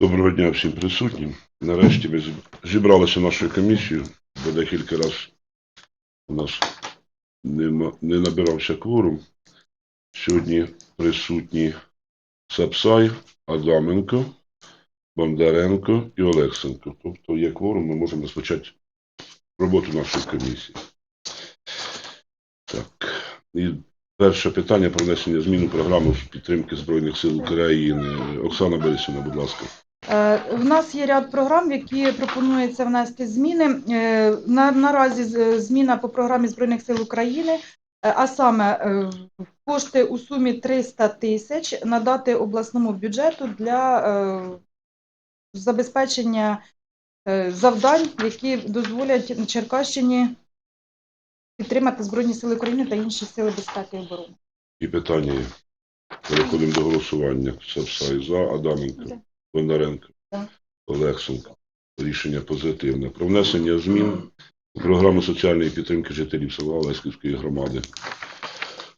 Доброго дня всім присутнім. Нарешті ми зібралися нашою комісією, бо декілька разів у нас не, набирався кворум. Сьогодні присутні Сапсай, Адаменко, Бондаренко і Олексенко. Тобто є кворум, ми можемо розпочати роботу нашої комісії. Так. І перше питання про внесення змін у програму підтримки Збройних сил України. Оксана Борисівна, будь ласка. Е, В нас є ряд програм, в які пропонується внести зміни. Е, На, наразі зміна по програмі Збройних сил України, е, а саме кошти у сумі 300 тисяч надати обласному бюджету для забезпечення завдань, які дозволять Черкащині підтримати Збройні сили України та інші сили безпеки і оборони. І питання є. Переходимо до голосування. Сапсай за, Адаменко. Бондаренко, За. Олексенко. Рішення позитивне. Про внесення змін у програму соціальної підтримки жителів села Олеськівської громади.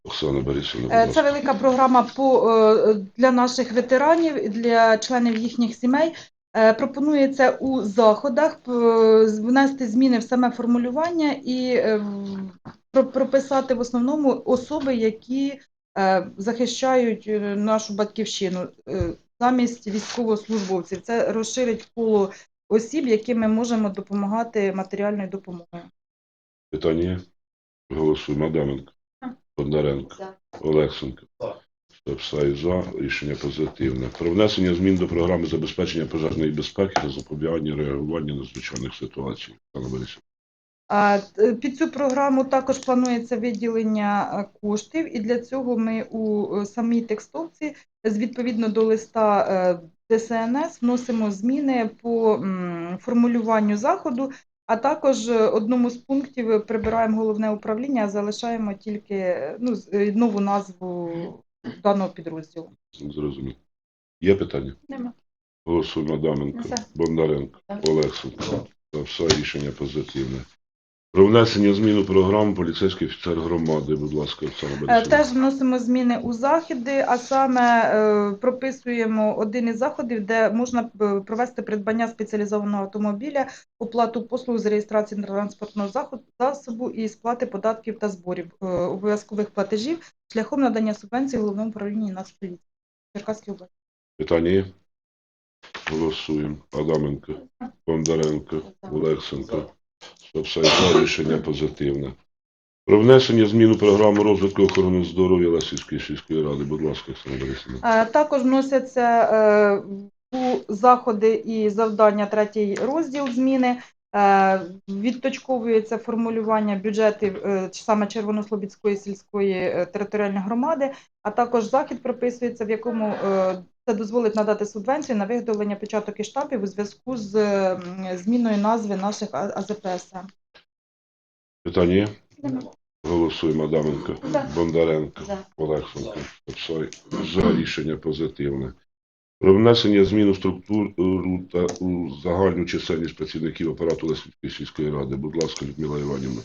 Оксана Борисівна, будь Е, Це ласка. велика програма по, е, для наших ветеранів, для членів їхніх сімей. Е, Пропонується у заходах е, внести зміни в саме формулювання і е, в- про- прописати в основному особи, які е, захищають е, нашу батьківщину е, замість військовослужбовців. Це розширить коло осіб, яким ми можемо допомагати матеріальною допомогою. Питання? Голосуємо. Адаменко, Бондаренко, Олексенко. Сапсай за. Рішення позитивне. Про внесення змін до програми забезпечення пожежної безпеки та запобігання реагування на звичайних ситуацій. Під цю програму також планується виділення е, коштів, і для цього ми у е, самій текстовці відповідно до листа е, ДСНС вносимо зміни по формулюванню заходу, а також е, одному з пунктів прибираємо головне управління, а залишаємо тільки е, ну, е, нову назву даного підрозділу. Зрозумів. Є питання? Нема. Голосуємо Адаменко, За. Бондаренко. Олексенко. Все рішення позитивне. Про внесення змін у програму поліцейський офіцер громади. Будь ласка, Оксана Е, Теж вносимо зміни у заходи, а саме е, прописуємо один із заходів, де можна е, провести придбання спеціалізованого автомобіля, оплату послуг з реєстрації транспортного заход- засобу і сплати податків та зборів е, обов'язкових платежів шляхом надання субвенції головному управлінні Нацполіції Черкаській області. Питання є? Голосуємо. Адаменко, Бондаренко, Олексенко. Все одно рішення позитивне. Про внесення змін у програму розвитку охорони здоров'я Лесівської сільської ради. Будь ласка, Оксана Е, Також вносяться е, у заходи і завдання третій розділ зміни. Е, Відточковується формулювання бюджетів е, саме Червонослобідської сільської е, територіальної громади, а також захід прописується, в якому це дозволить надати субвенцію на виготовлення печаток і штампів у зв'язку з зміною назви наших А- АЗПСМ. Питання є? Голосуємо Адаменко. Бондаренко. Олексенко. За рішення позитивне. Про внесення змін у структуру та у загальну чисельність працівників апарату Лесівської сільської ради. Будь ласка, Людмила Іванівна.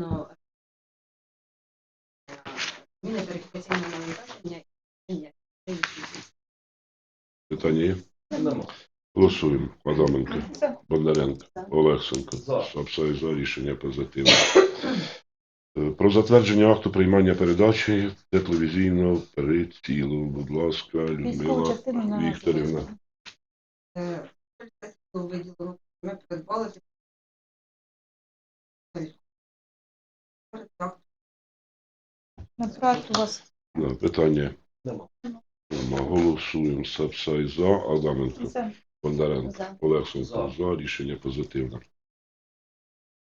Ну, зміни верифікаційне навантаження і. Питання є? Голосуємо. Адаменко, Все. Бондаренко, За. Олексенко. За. Сапсай за рішення позитивне. Е, Про затвердження акту приймання передачі тепловізійного прицілу. Будь ласка, Людмила Вікторівна. Е, ми придбали На у вас Да, Питання. Нема. Нема. Голосуємо. Сапсай за. Адаменко, все. Бондаренко. за. Олексенко За. за рішення позитивне.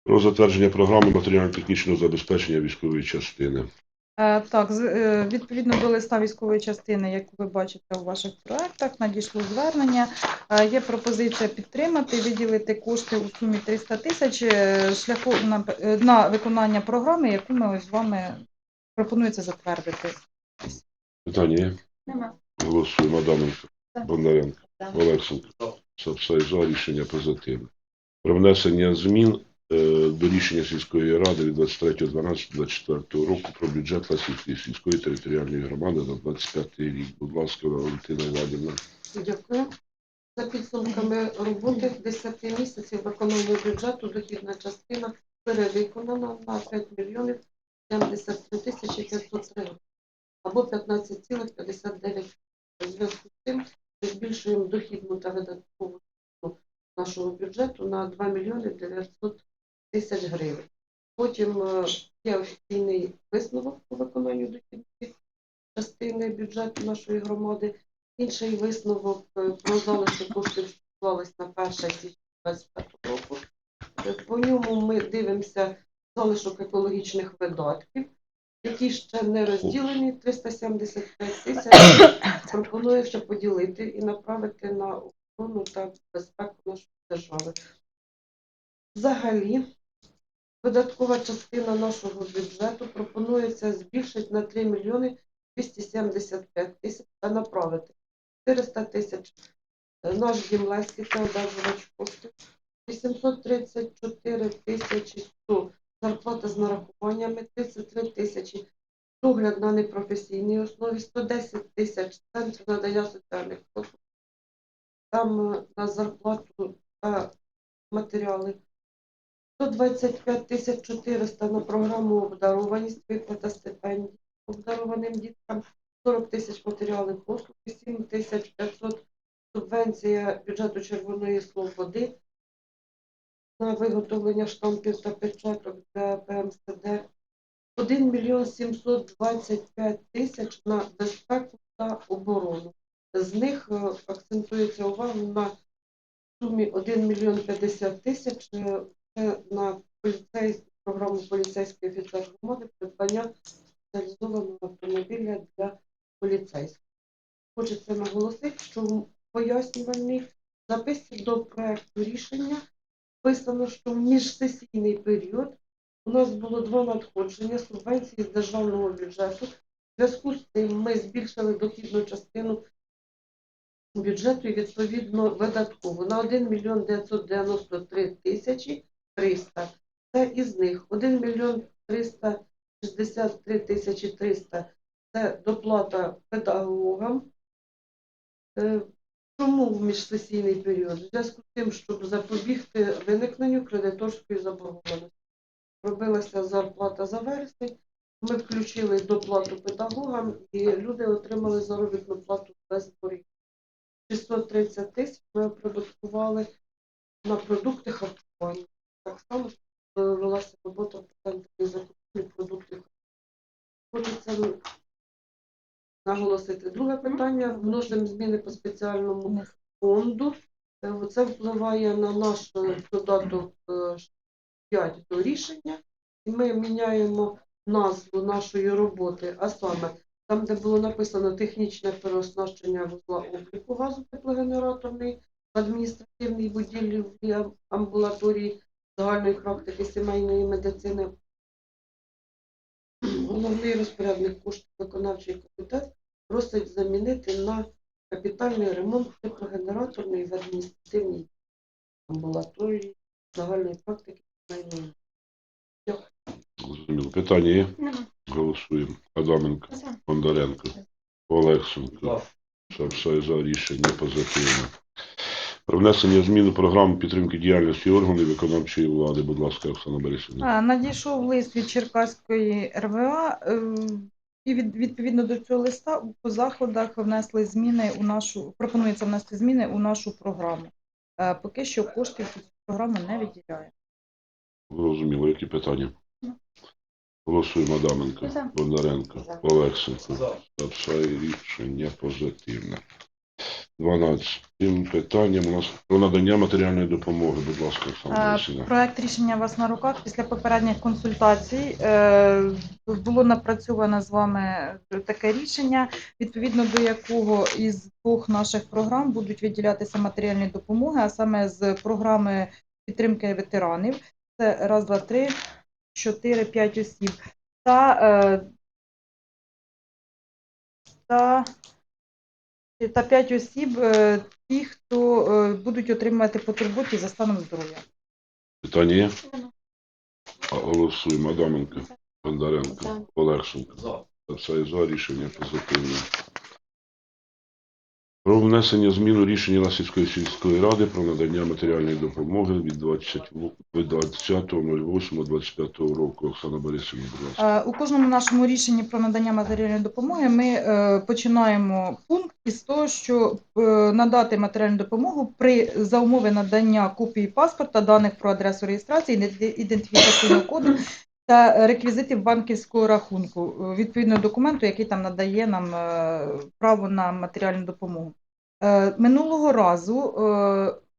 Про затвердження програми матеріально-технічного забезпечення військової частини. Е, Так, з- е, відповідно до листа військової частини, яку ви бачите у ваших проектах, надійшло звернення. Е, Є пропозиція підтримати, виділити кошти у сумі 300 тисяч е, шляху на, на виконання програми, яку ми ось з вами пропонується затвердити. Питання є? Нема. Голосуємо. Адаменко. Бондаренко. За. Олексенко. Сапсай за. Рішення позитивне. Про внесення змін е, до рішення сільської ради від 23.12.24 року про бюджет Ласівської сільської територіальної громади на 25 рік. Будь ласка, Валентина Іванівна. Дякую. За підсумками роботи 10 місяців виконання бюджету дохідна частина перевиконана на 5 мільйонів 73 тисячі 503 гривень, або 15,59. У зв'язку з тим ми збільшуємо дохідну та видаткову нашого бюджету на 2 мільйони 900 тисяч гривень. Потім е, є офіційний висновок по виконанню дохідної частини бюджету нашої громади. Інший висновок е, про залишок коштів що на 1 січня 2025 року. Е, По ньому ми дивимося залишок екологічних видатків, які ще не розділені, 375 тисяч. Пропоную ще поділити і направити на охорону та безпеку нашої держави. Взагалі, видаткова частина нашого бюджету пропонується збільшити на 3 мільйони 275 тисяч та направити 400 тисяч наш дім та одержувач коштів, 834 тисячі 100 зарплата з нарахуваннями, 33 тисячі. Догляд на непрофесійній основі, 110 тисяч. Центр надання соціальних послуг, там е, на зарплату та матеріали, 125 тисяч 400 на програму обдарованість, виплата стипендій обдарованим діткам, 40 тисяч. Матеріалів послуг, 7 тисяч 500 субвенція бюджету Червоної Слободи на виготовлення штампів та печаток для ПМСД, 1 мільйон 725 тисяч на безпеку та оборону. З них е, акцентується увага на сумі 1 мільйон 50 тисяч е, це на поліцей, програму поліцейський офіцер громади придбання спеціалізованого автомобіля для поліцейських. Хочеться наголосити, що в пояснювальній записці до проекту рішення вписано, що в міжсесійний період у нас було два надходження субвенції з державного бюджету. В зв'язку з цим ми збільшили дохідну частину бюджету і відповідно видаткову на 1 мільйон 993 тисячі 300. Це із них 1 мільйон 363 тисячі 300 це доплата педагогам. Чому в міжсесійний період? В зв'язку з тим, щоб запобігти виникненню кредиторської заборгованості. Робилася зарплата за вересень, ми включили доплату педагогам і люди отримали заробітну плату без боргів. 630 тисяч ми оподаткували на продукти харчування. Так само велася робота по центрі закупівлі продуктів. Хочеться наголосити. Друге питання. Вносимо зміни по спеціальному фонду. Е, Це впливає на наш е, додаток е, 5 до рішення. І ми міняємо назву нашої роботи, а саме там, де було написано технічне переоснащення вузла обліку газу теплогенераторний, в адміністративній будівлі в амбулаторії загальної практики сімейної медицини. Головний розпорядник коштів виконавчий комітет просить замінити на капітальний ремонт теплогенераторної в адміністративній амбулаторії загальної практики. Зрозуміло. Питання є? Нема. Голосуємо. Адаменко. За. Бондаренко. Олексенко. Сапсай за. Рішення позитивне. Про внесення змін у програму підтримки діяльності органів виконавчої влади. Будь ласка, Оксана Борисівна. А, Надійшов лист від Черкаської РВА, е, і від, відповідно до цього листа по заходах внесли зміни у нашу, пропонується внести зміни у нашу програму. Е, Поки що коштів під цю програму не виділяє. Зрозуміло. Які питання? Голосуємо. Адаменко. За. Бондаренко. За. Олексенко. Сапсай. Рішення позитивне. 12. Тим питанням у нас про надання матеріальної допомоги. Будь ласка, Оксана Проект рішення у вас на руках. Після попередніх консультацій е, було напрацьовано з вами таке рішення, відповідно до якого із двох наших програм будуть виділятися матеріальні допомоги, а саме з програми підтримки ветеранів. Це раз, два, три, чотири, п'ять осіб. Та, е, та, та п'ять осіб, е, ті, хто е, будуть отримувати по турботі за станом здоров'я. Питання є? А, Голосуємо. Адаменко, Бондаренко, Олегшенко. Все за рішення позитивне. Про внесення змін у рішення Ласівської сільської ради про надання матеріальної допомоги від 20 від 20.08.25 року. Оксана Борисівна, будь ласка. Е, У кожному нашому рішенні про надання матеріальної допомоги ми е, починаємо пункт із того, що е, надати матеріальну допомогу при за умови надання копії паспорта, даних про адресу реєстрації, іденти- ідентифікаційного коду та реквізитів банківського рахунку, е, відповідно документу, який там надає нам е, право на матеріальну допомогу. Е, Минулого разу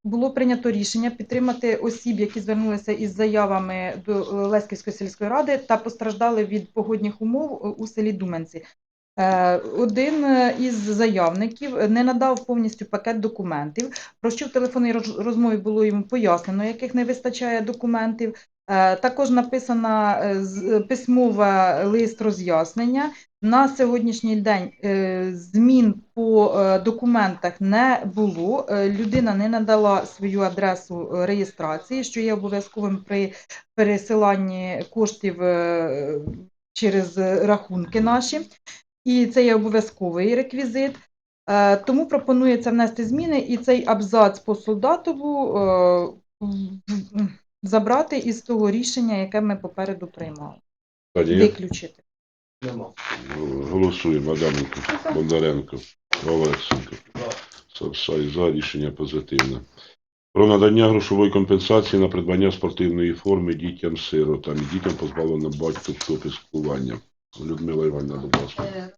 було прийнято рішення підтримати осіб, які звернулися із заявами до Леськівської сільської ради та постраждали від погодних умов у селі Думенці. Один із заявників не надав повністю пакет документів, про що в телефонній розмові було йому пояснено, яких не вистачає документів. Е, Також написана е, письмова лист роз'яснення. На сьогоднішній день е, змін по документах не було. Людина не надала свою адресу реєстрації, що є обов'язковим при пересиланні коштів через рахунки наші. І це є обов'язковий реквізит. Тому пропонується внести зміни і цей абзац по солдатову забрати із того рішення, яке ми попереду приймали. Виключити. Голосуємо. Адаменко, Бондаренко, Олексенко. Савсай за рішення позитивне. Про надання грошової компенсації на придбання спортивної форми дітям сиротам і дітям позбавленим батьківського піскування. Людмила Іванівна, будь ласка.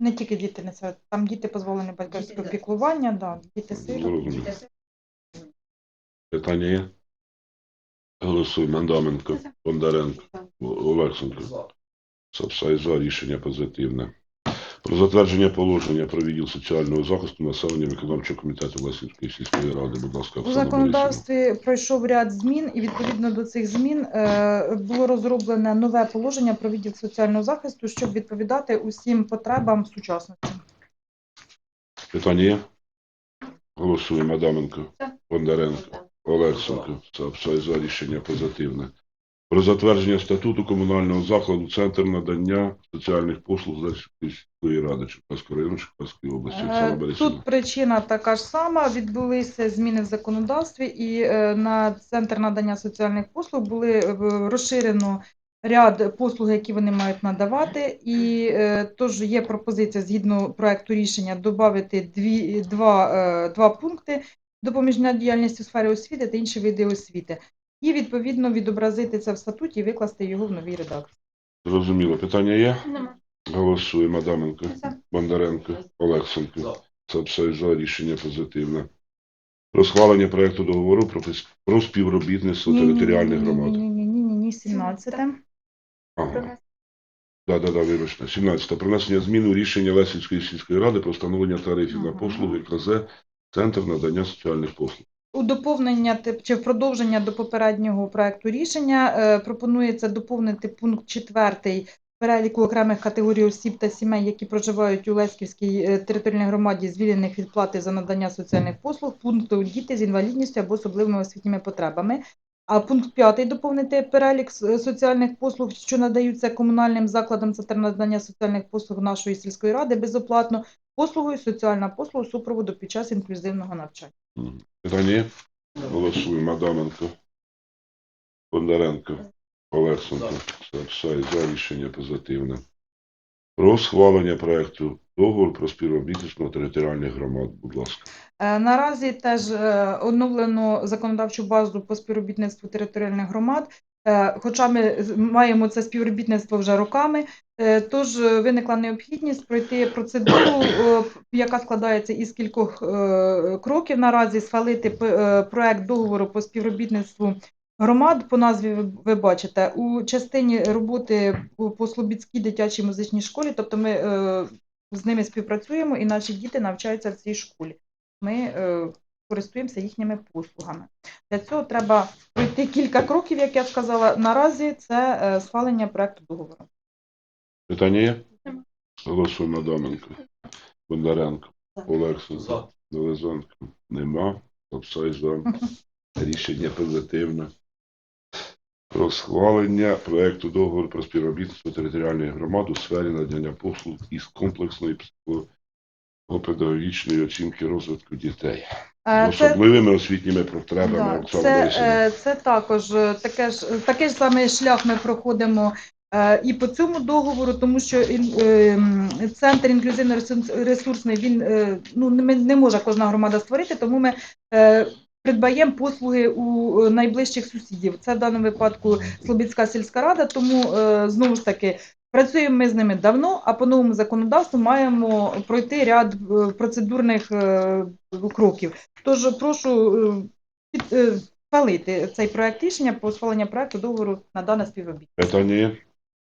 Не тільки діти несе, там діти позбавлені батьківського Діти, да. піклування, да, діти сирі. Зрозуміло. Питання є? Голосуємо. Мандаменко Бондаренко, Олексенко. Савсай за рішення позитивне. Про затвердження положення про відділ соціального захисту населення виконавчого комітету Лесівської сільської ради. Будь ласка, У Оксана Борисівна. законодавстві пройшов ряд змін, і відповідно до цих змін е, було розроблене нове положення про відділ соціального захисту, щоб відповідати усім потребам сучасності. Питання є? Голосуємо. Адаменко, Бондаренко, Олексенко. Савсай за рішення позитивне. Про затвердження статуту комунального закладу Центр надання соціальних послуг сільської ради Черкаського району Черкаської області. Оксана Е, Борисівна. Тут причина така ж сама. Відбулися зміни в законодавстві, і е, на центр надання соціальних послуг були е, розширено ряд послуг, які вони мають надавати. І е, тож є пропозиція згідно проекту рішення додати дві, два, е, два пункти допоміжна діяльність у сфері освіти та інші види освіти. І відповідно відобразити це в статуті і викласти його в новій редакції. Зрозуміло. Питання є? Голосуємо. Адаменко, Бондаренко, Олексенко. Савсай за рішення позитивне. Про схвалення проекту договору про, пис- про співробітництво територіальних громад. Ні, ні, ні, ні, ні, 17. Ага. Да, да, да, вибачте. 17. Про внесення змін у рішення Лесівської сільської ради про встановлення тарифів на послуги КЗ Центр надання соціальних послуг. У доповнення чи в продовження до попереднього проекту рішення е, пропонується доповнити пункт 4 переліку окремих категорій осіб та сімей, які проживають у Леськівській е, територіальній громаді, звільнених від плати за надання соціальних послуг, пункту діти з інвалідністю або особливими освітніми потребами. А пункт 5 доповнити перелік соціальних послуг, що надаються комунальним закладам Центр надання соціальних послуг нашої сільської ради безоплатно, послугою соціальна послуга супроводу під час інклюзивного навчання. Питання? Голосуємо. Адаменко, Бондаренко, Олександров. Все, за рішення позитивне. Про схвалення проекту договору про співробітництво територіальних громад, будь ласка. Е, Наразі теж е, оновлено законодавчу базу по співробітництву територіальних громад. Е, Хоча ми маємо це співробітництво вже роками, тож е, виникла необхідність пройти процедуру, е, яка складається із кількох е, кроків. Наразі схвалити е, проект договору по співробітництву громад. По назві ви- бачите у частині роботи по- Слобідській дитячій музичній школі. Тобто ми е, з ними співпрацюємо, і наші діти навчаються в цій школі ми е, користуємося їхніми послугами. Для цього треба пройти кілька кроків, як я сказала. Наразі це е, схвалення проекту договору. Питання є? Голосуємо Адаменко. Бондаренко. Олександров. Долезенко. Нема. Обсай за. Рішення позитивне. Про схвалення проекту договору про співробітництво територіальної громади у сфері надання послуг із комплексної психопедагогічної оцінки розвитку дітей. З Е, Це, особливими освітніми потребами. да, це, е, це також е, таке ж, такий ж самий шлях ми проходимо і по цьому договору, тому що ін- е, центр інклюзивно-ресурсний він е, ну, не, може кожна громада створити, тому ми е, придбаємо послуги у е, найближчих сусідів. Це в даному випадку Слобідська сільська рада, тому е, знову ж таки. Працюємо ми з ними давно, а по новому законодавству маємо пройти ряд е, процедурних е, кроків. Тож прошу е, е, схвалити цей проект рішення про схвалення проекту договору на дане співробітництво. Питання?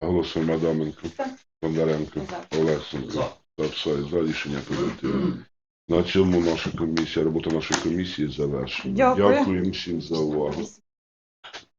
Голосуємо Адаменко. Бондаренко. Олесенко та За все, за рішення позитивне. На цьому наша комісія, робота нашої комісії завершена. Дякую. Дякуємо всім за увагу.